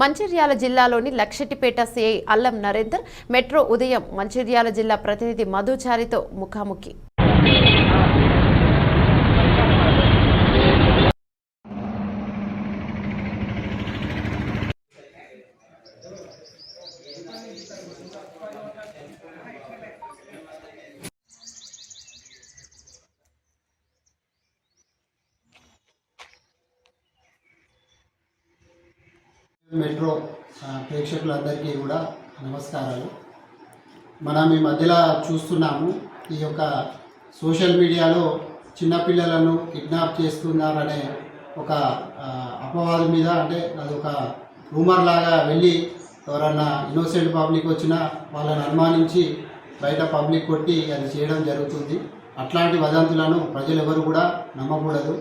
మంచిర్యాల జిల్లాలోని లక్షటిపేట సిఐ అల్లం నరేందర్ మెట్రో ఉదయం మంచిర్యాల జిల్లా ప్రతినిధి మధుచారితో ముఖాముఖి. మెట్రో ప్రేక్షకులందరికీ కూడా నమస్కారాలు. మనం ఈ మధ్యలో చూస్తున్నాము ఈ యొక్క సోషల్ మీడియాలో చిన్నపిల్లలను కిడ్నాప్ చేస్తున్నారనే ఒక అపవాదం మీద అంటే అదొక రూమర్ లాగా వెళ్ళి ఎవరన్నా ఇన్నోసెంట్ పబ్లిక్ వచ్చినా వాళ్ళని అనుమానించి బయట పబ్లిక్ కొట్టి అది చేయడం జరుగుతుంది. అట్లాంటి వదంతులను ప్రజలు ఎవరు కూడా నమ్మకూడదు.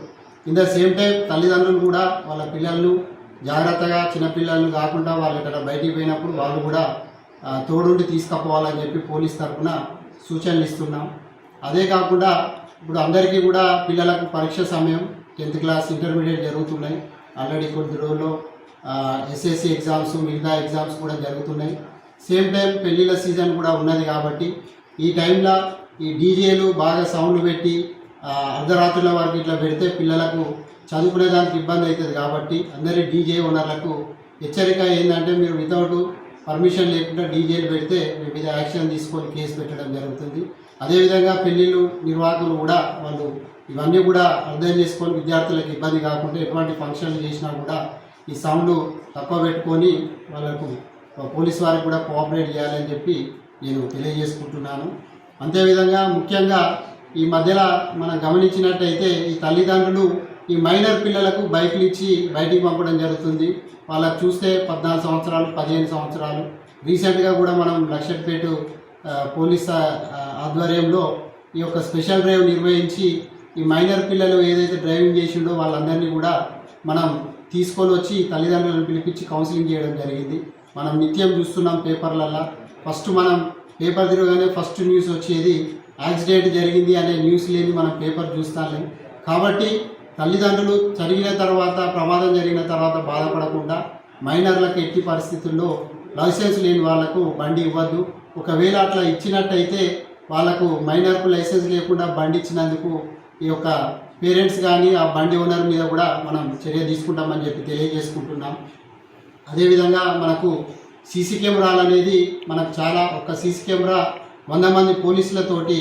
ఇన్ ద సేమ్ టైం తల్లిదండ్రులు కూడా వాళ్ళ పిల్లలను జాగ్రత్తగా చిన్నపిల్లలను కాకుండా వాళ్ళు ఇక్కడ బయటికి పోయినప్పుడు వాళ్ళు కూడా తోడుండి తీసుకుపోవాలని చెప్పి పోలీస్ తరఫున సూచనలు ఇస్తున్నాం. అదే కాకుండా ఇప్పుడు అందరికీ కూడా పిల్లలకు పరీక్ష సమయం టెన్త్ క్లాస్ ఇంటర్మీడియట్ జరుగుతున్నాయి. ఆల్రెడీ కొద్ది రోజుల్లో ఎస్ఎస్సి ఎగ్జామ్స్ మిగతా ఎగ్జామ్స్ కూడా జరుగుతున్నాయి. సేమ్ టైం పెళ్ళిళ్ళ సీజన్ కూడా ఉన్నది కాబట్టి ఈ టైంలో ఈ డీజేలు బాగా సౌండ్ పెట్టి అర్ధరాత్రుల వరకు ఇట్లా పెడితే పిల్లలకు చదువుకునేదానికి ఇబ్బంది అవుతుంది కాబట్టి అందరి డీజే ఓనర్లకు హెచ్చరిక ఏంటంటే మీరు వితౌట్ పర్మిషన్ లేకుండా డీజేలు పెడితే మీ మీద యాక్షన్ తీసుకొని కేసు పెట్టడం జరుగుతుంది. అదేవిధంగా పెళ్ళిళ్ళు నిర్వాహకులు కూడా వాళ్ళు ఇవన్నీ కూడా అర్థం చేసుకొని విద్యార్థులకు ఇబ్బంది కాకుండా ఎటువంటి ఫంక్షన్లు చేసినా కూడా ఈ సౌండ్ తక్కువ పెట్టుకొని వాళ్ళకు పోలీస్ వారికి కూడా కోఆపరేట్ చేయాలని చెప్పి నేను తెలియజేసుకుంటున్నాను. అంతేవిధంగా ముఖ్యంగా ఈ మధ్యలో మనం గమనించినట్టయితే ఈ తల్లిదండ్రులు ఈ మైనర్ పిల్లలకు బైకులు ఇచ్చి బయటికి పంపడం జరుగుతుంది. వాళ్ళకి చూస్తే పద్నాలుగు సంవత్సరాలు పదిహేను సంవత్సరాలు. రీసెంట్గా కూడా మనం లక్షపేట పోలీస్ ఆధ్వర్యంలో ఈ యొక్క స్పెషల్ డ్రైవ్ నిర్వహించి ఈ మైనర్ పిల్లలు ఏదైతే డ్రైవింగ్ చేసిండో వాళ్ళందరినీ కూడా మనం తీసుకొని వచ్చి తల్లిదండ్రులను పిలిపించి కౌన్సిలింగ్ చేయడం జరిగింది. మనం నిత్యం చూస్తున్నాం పేపర్లల్లో. ఫస్ట్ మనం పేపర్ తిరగగానే ఫస్ట్ న్యూస్ వచ్చేది యాక్సిడెంట్ జరిగింది అనే న్యూస్ లేని మనం పేపర్ చూస్తాం కాబట్టి తల్లిదండ్రులు జరిగిన తర్వాత ప్రమాదం జరిగిన తర్వాత బాధపడకుండా మైనర్లకు ఎట్టి పరిస్థితుల్లో లైసెన్స్ లేని వాళ్ళకు బండి ఇవ్వద్దు. ఒకవేళ అట్లా ఇచ్చినట్టయితే వాళ్ళకు మైనర్కు లైసెన్స్ లేకుండా బండి ఇచ్చినందుకు ఈ యొక్క పేరెంట్స్ కానీ ఆ బండి ఓనర్ మీద కూడా మనం చర్య తీసుకుంటామని చెప్పి తెలియజేసుకుంటున్నాం. అదేవిధంగా మనకు సీసీ కెమెరాలు అనేది మనకు చాలా ఒక సీసీ కెమెరా వంద మంది పోలీసులతోటి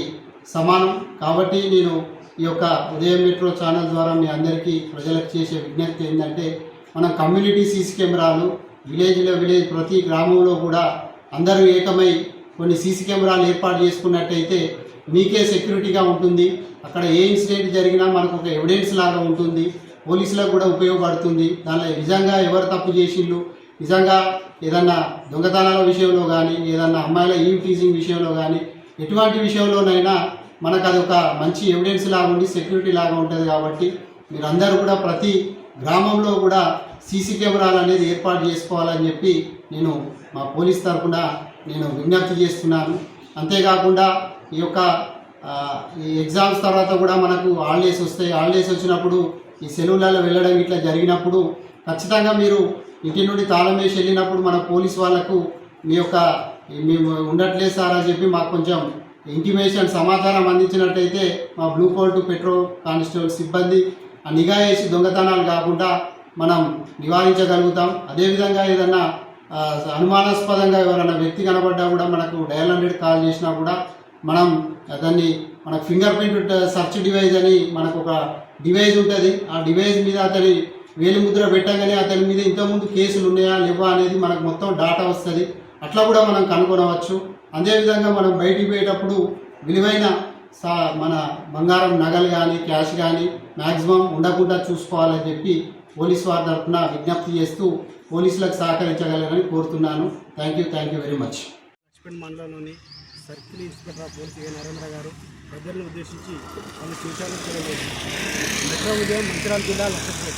సమానం. కాబట్టి నేను ఈ యొక్క ఉదయం మెట్రో ఛానల్ ద్వారా మీ అందరికీ ప్రజలకు చేసే విజ్ఞప్తి ఏంటంటే మన కమ్యూనిటీ సీసీ కెమెరాలు విలేజ్లో విలేజ్ ప్రతి గ్రామంలో కూడా అందరూ ఏకమై కొన్ని సీసీ కెమెరాలు ఏర్పాటు చేసుకున్నట్టయితే మీకే సెక్యూరిటీగా ఉంటుంది. అక్కడ ఏ ఇన్సిడెంట్ జరిగినా మనకు ఒక ఎవిడెన్స్ లాగా ఉంటుంది. పోలీసులకు కూడా ఉపయోగపడుతుంది. దానిలో నిజంగా ఎవరు తప్పు చేసిండ్రు? నిజంగా ఏదన్నా దొంగతనాల విషయంలో కానీ ఏదన్నా అమ్మాయిల ఈ టీజింగ్ విషయంలో కానీ ఎటువంటి విషయంలోనైనా మనకు అది ఒక మంచి ఎవిడెన్స్ లాగా ఉండి సెక్యూరిటీ లాగా ఉంటుంది కాబట్టి మీరందరూ కూడా ప్రతి గ్రామంలో కూడా సీసీ కెమెరాలు అనేది ఏర్పాటు చేసుకోవాలని చెప్పి నేను మా పోలీస్ తరఫున నేను విజ్ఞప్తి చేస్తున్నాను. అంతేకాకుండా ఈ యొక్క ఈ ఎగ్జామ్స్ తర్వాత కూడా మనకు హాలిడేస్ వస్తాయి. హాలిడేస్ వచ్చినప్పుడు ఈ సెలవులలో వెళ్ళడం ఇట్లా జరిగినప్పుడు ఖచ్చితంగా మీరు ఇంటి నుండి తాళం వేసి వెళ్ళినప్పుడు మన పోలీస్ వాళ్ళకు మీ యొక్క మేము ఉండట్లేదు సార్ అని చెప్పి మాకు కొంచెం ఇంటిమేషన్ సమాచారం అందించినట్టయితే మా బ్లూ కోర్టు పెట్రోల్ కానిస్టేబుల్ సిబ్బంది ఆ నిఘా వేసి దొంగతనాలు కాకుండా మనం నివారించగలుగుతాం. అదేవిధంగా ఏదన్నా అనుమానాస్పదంగా ఎవరైనా వ్యక్తి కనబడ్డా కూడా మనకు డయల్ హండ్రెడ్ కాల్ చేసినా కూడా మనం దాన్ని మన ఫింగర్ ప్రింట్ సర్చ్ డివైజ్ అని మనకు ఒక డివైజ్ ఉంటుంది. ఆ డివైజ్ మీద అతని వేలిముద్ర పెట్టగానే అతని మీద ఇంతకుముందు కేసులు ఉన్నాయా లేవా అనేది మనకు మొత్తం డాటా వస్తుంది. అట్లా కూడా మనం కనుగొనవచ్చు. అదేవిధంగా మనం బయటికి పోయేటప్పుడు విలువైన సా మన బంగారం నగలు కానీ క్యాష్ కానీ మ్యాక్సిమం ఉండకుండా చూసుకోవాలని చెప్పి పోలీస్ వారి తరఫున విజ్ఞప్తి చేస్తూ పోలీసులకు సహకరించగలరని కోరుతున్నాను. Thank you thank you very much Laxman మండలంలోని సర్కిల్ ఇన్స్పెక్టర్ పోలీస్ నరేంద్ర గారు ప్రజలను ఉద్దేశించి వాళ్ళు సూచనలు చేయలేదు. మెట్రో ఉదయం మంచిరాల జిల్లా లక్ష్మీ